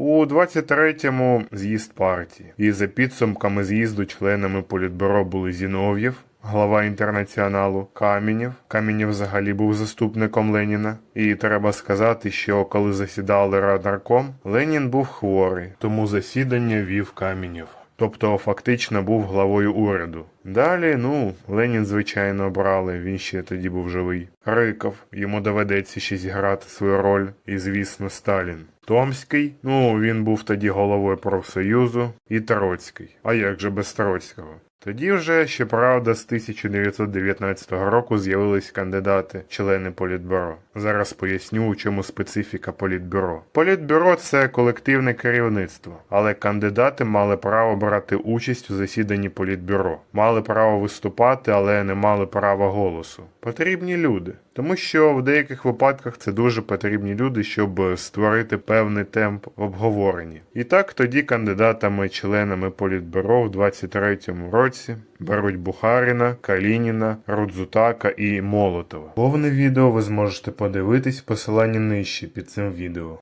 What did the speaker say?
У 23-му з'їзд партії. І за підсумками з'їзду членами політбюро були Зінов'єв, глава інтернаціоналу, Камінєв. Камінєв взагалі був заступником Леніна. І треба сказати, що коли засідали Радарком, Ленін був хворий, тому засідання вів Камінєв. Тобто фактично був главою уряду. Далі, ну, Ленін, звичайно, брали, він ще тоді був живий. Риков, йому доведеться ще зіграти свою роль, і, звісно, Сталін. Томський, ну, він був тоді головою профсоюзу, і Троцький. А як же без Троцького? Тоді вже, щоправда, з 1919 року з'явились кандидати, члени Політбюро. Зараз поясню, у чому специфіка Політбюро. Політбюро це колективне керівництво, але кандидати мали право брати участь у засіданні Політбюро, мали право виступати, але не мали права голосу. Потрібні люди, тому що в деяких випадках це дуже потрібні люди, щоб створити певний темп в обговоренні. І так тоді кандидатами-членами Політбюро в 23-му році беруть Бухаріна, Калініна, Рудзутака і Молотова. Повне відео ви зможете подивитись в посиланні нижче під цим відео.